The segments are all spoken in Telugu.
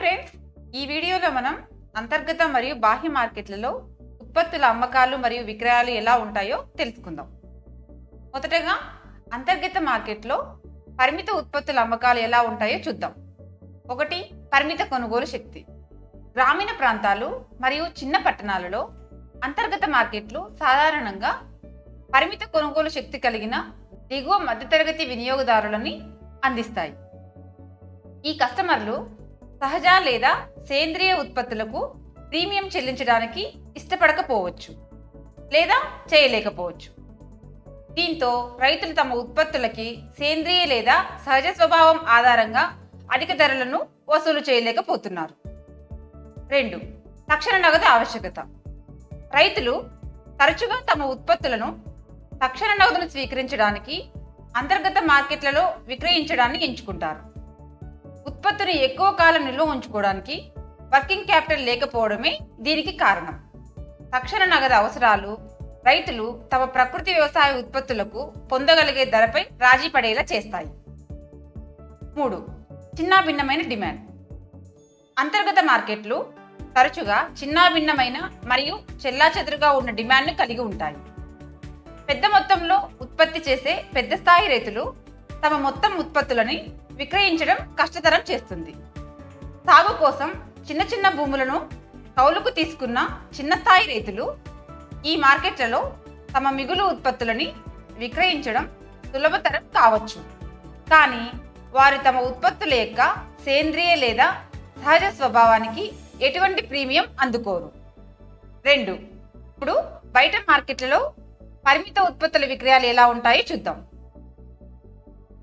ఫ్రెండ్స్ ఈ వీడియోలో మనం అంతర్గత మరియు బాహ్య మార్కెట్లలో ఉత్పత్తుల అమ్మకాలు మరియు విక్రయాలు ఎలా ఉంటాయో తెలుసుకుందాం. మొదటగా అంతర్గత మార్కెట్లో పరిమిత ఉత్పత్తుల అమ్మకాలు ఎలా ఉంటాయో చూద్దాం. ఒకటి పరిమిత కొనుగోలు శక్తి. గ్రామీణ ప్రాంతాలు మరియు చిన్న పట్టణాలలో అంతర్గత మార్కెట్లు సాధారణంగా పరిమిత కొనుగోలు శక్తి కలిగిన దిగువ మధ్యతరగతి వినియోగదారులని అందిస్తాయి. ఈ కస్టమర్లు సహజ లేదా సేంద్రియ ఉత్పత్తులకు ప్రీమియం చెల్లించడానికి ఇష్టపడకపోవచ్చు లేదా చేయలేకపోవచ్చు. దీంతో రైతులు తమ ఉత్పత్తులకి సేంద్రియ లేదా సహజ స్వభావం ఆధారంగా అధిక ధరలను వసూలు చేయలేకపోతున్నారు. రెండు తక్షణ నగదు ఆవశ్యకత. రైతులు తరచుగా తమ ఉత్పత్తులను తక్షణ నగదును స్వీకరించడానికి అంతర్గత మార్కెట్లలో విక్రయించడాన్ని ఎంచుకుంటారు. ఉత్పత్తిని ఎక్కువ కాలం నిల్వ ఉంచుకోవడానికి వర్కింగ్ క్యాపిటల్ లేకపోవడమే దీనికి కారణం. తక్షణ నగదు అవసరాలు రైతులు తమ ప్రకృతి వ్యవసాయ ఉత్పత్తులకు పొందగలిగే ధరపై రాజీ పడేలా చేస్తాయి. మూడు చిన్న భిన్నమైన డిమాండ్. అంతర్గత మార్కెట్లు తరచుగా చిన్న భిన్నమైన మరియు చెల్లాచెదురుగా ఉన్న డిమాండ్ను కలిగి ఉంటాయి. పెద్ద మొత్తంలో ఉత్పత్తి చేసే పెద్ద స్థాయి రైతులు తమ మొత్తం ఉత్పత్తులని విక్రయించడం కష్టతరం చేస్తుంది. సాగు కోసం చిన్న చిన్న భూములను కౌలుకు తీసుకున్న చిన్న స్థాయి రైతులు ఈ మార్కెట్లలో తమ మిగులు ఉత్పత్తులని విక్రయించడం సులభతరం కావచ్చు. కానీ వారు తమ ఉత్పత్తుల యొక్క సేంద్రియ లేదా సహజ స్వభావానికి ఎటువంటి ప్రీమియం అందుకోరు. రెండు ఇప్పుడు బయట మార్కెట్లలో పరిమిత ఉత్పత్తుల విక్రయాలు ఎలా ఉంటాయో చూద్దాం.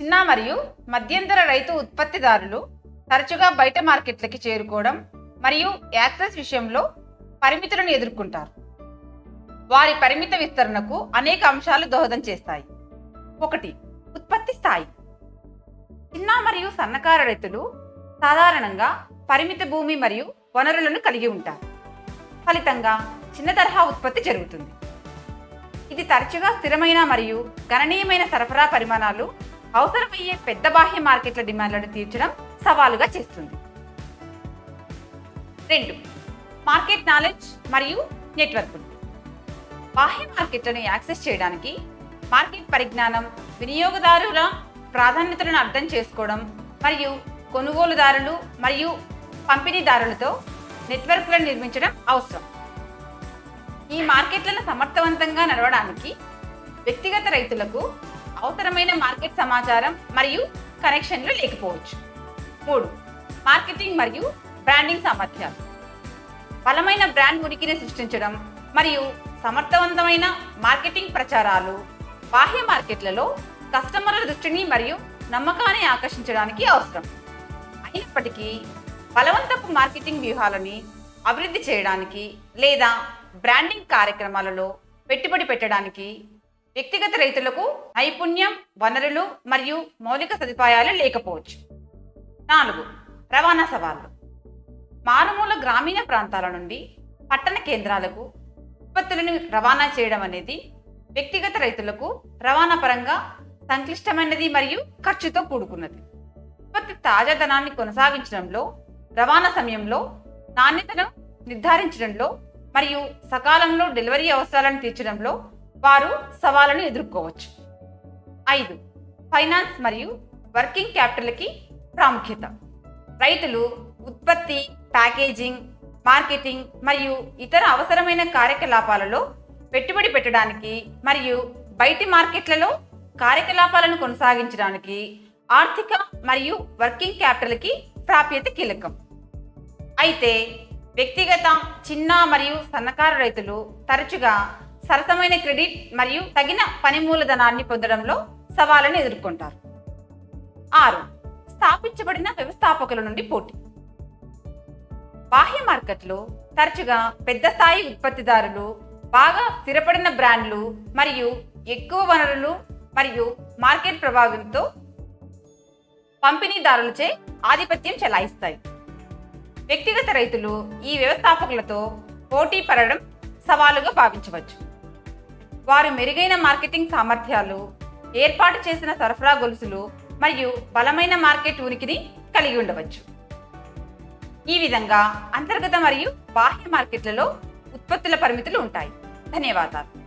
చిన్న మరియు మధ్యంతర రైతు ఉత్పత్తిదారులు తరచుగా బయట మార్కెట్లకి చేరుకోవడం మరియు యాక్సెస్ విషయంలో పరిమితులను ఎదుర్కొంటారు. వారి పరిమిత విస్తరణకు అనేక అంశాలు దోహదం చేస్తాయి. ఒకటి ఉత్పత్తి స్థాయి. చిన్న మరియు సన్నకారు రైతులు సాధారణంగా పరిమిత భూమి మరియు వనరులను కలిగి ఉంటారు. ఫలితంగా చిన్న తరహా ఉత్పత్తి జరుగుతుంది. ఇది తరచుగా స్థిరమైన మరియు గణనీయమైన సరఫరా పరిమాణాలు అవసరమయ్యే పెద్ద బాహ్య మార్కెట్ల డిమాండ్లను తీర్చడం సవాలుగా చేస్తుంది. రెండు మార్కెట్ నాలెడ్జ్ మరియు నెట్వర్క్లు బాహ్య మార్కెట్లను యాక్సెస్ చేయడానికి మార్కెట్ పరిజ్ఞానం వినియోగదారుల ప్రాధాన్యతలను అర్థం చేసుకోవడం మరియు కొనుగోలుదారులు మరియు పంపిణీదారులతో నెట్వర్క్లను నిర్మించడం అవసరం. ఈ మార్కెట్లను సమర్థవంతంగా నడవడానికి వ్యక్తిగత రైతులకు అవసరమైన మార్కెట్ సమాచారం మరియు కనెక్షన్లు లేకపోవచ్చు. మూడు మార్కెటింగ్ మరియు బ్రాండింగ్ సామర్థ్యాలు. బలమైన బ్రాండ్ ఉనికిని సృష్టించడం మరియు సమర్థవంతమైన మార్కెటింగ్ ప్రచారాలు బాహ్య మార్కెట్లలో కస్టమర్ల దృష్టిని మరియు నమ్మకాన్ని ఆకర్షించడానికి అవసరం. అయినప్పటికీ బలవంతపు మార్కెటింగ్ వ్యూహాలని అభివృద్ధి చేయడానికి లేదా బ్రాండింగ్ కార్యక్రమాలలో పెట్టుబడి పెట్టడానికి వ్యక్తిగత రైతులకు నైపుణ్యం వనరులు మరియు మౌలిక సదుపాయాలు లేకపోవచ్చు. నాలుగు రవాణా సవాళ్ళు. మారుమూల గ్రామీణ ప్రాంతాల నుండి పట్టణ కేంద్రాలకు ఉత్పత్తులను రవాణా చేయడం అనేది వ్యక్తిగత రైతులకు రవాణా పరంగా సంక్లిష్టమైనది మరియు ఖర్చుతో కూడుకున్నది. ఉత్పత్తి తాజాదనాన్ని కొనసాగించడంలో రవాణా సమయంలో నాణ్యతను నిర్ధారించడంలో మరియు సకాలంలో డెలివరీ అవసరాలను తీర్చడంలో వారు సవాళ్ళను ఎదుర్కోవచ్చు. ఐదు ఫైనాన్స్ మరియు వర్కింగ్ క్యాపిటల్కి ప్రాముఖ్యత. రైతులు ఉత్పత్తి ప్యాకేజింగ్ మార్కెటింగ్ మరియు ఇతర అవసరమైన కార్యకలాపాలలో పెట్టుబడి పెట్టడానికి మరియు బయటి మార్కెట్లలో కార్యకలాపాలను కొనసాగించడానికి ఆర్థిక మరియు వర్కింగ్ క్యాపిటల్కి ప్రాప్యత కీలకం. అయితే వ్యక్తిగత చిన్న మరియు సన్నకారు రైతులు తరచుగా సరసమైన క్రెడిట్ మరియు తగిన పని మూలధనాన్ని పొందడంలో సవాళ్ళను ఎదుర్కొంటారు. ఆరు స్థాపించబడిన వ్యవస్థాపకుల నుండి పోటీ. బాహ్య మార్కెట్లో తరచుగా పెద్ద స్థాయి ఉత్పత్తిదారులు బాగా స్థిరపడిన బ్రాండ్లు మరియు ఎక్కువ వనరులు మరియు మార్కెట్ ప్రభావంతో పంపిణీదారులచే ఆధిపత్యం చెలాయిస్తాయి. వ్యక్తిగత రైతులు ఈ వ్యవస్థాపకులతో పోటీ పడడం సవాలుగా భావించవచ్చు. వారు మెరుగైన మార్కెటింగ్ సామర్థ్యాలు ఏర్పాటు చేసిన సరఫరా గొలుసులు మరియు బలమైన మార్కెట్ ఉనికిని కలిగి ఉండవచ్చు. ఈ విధంగా అంతర్గత మరియు బాహ్య మార్కెట్లలో ఉత్పత్తుల పరిమితులు ఉంటాయి. ధన్యవాదాలు.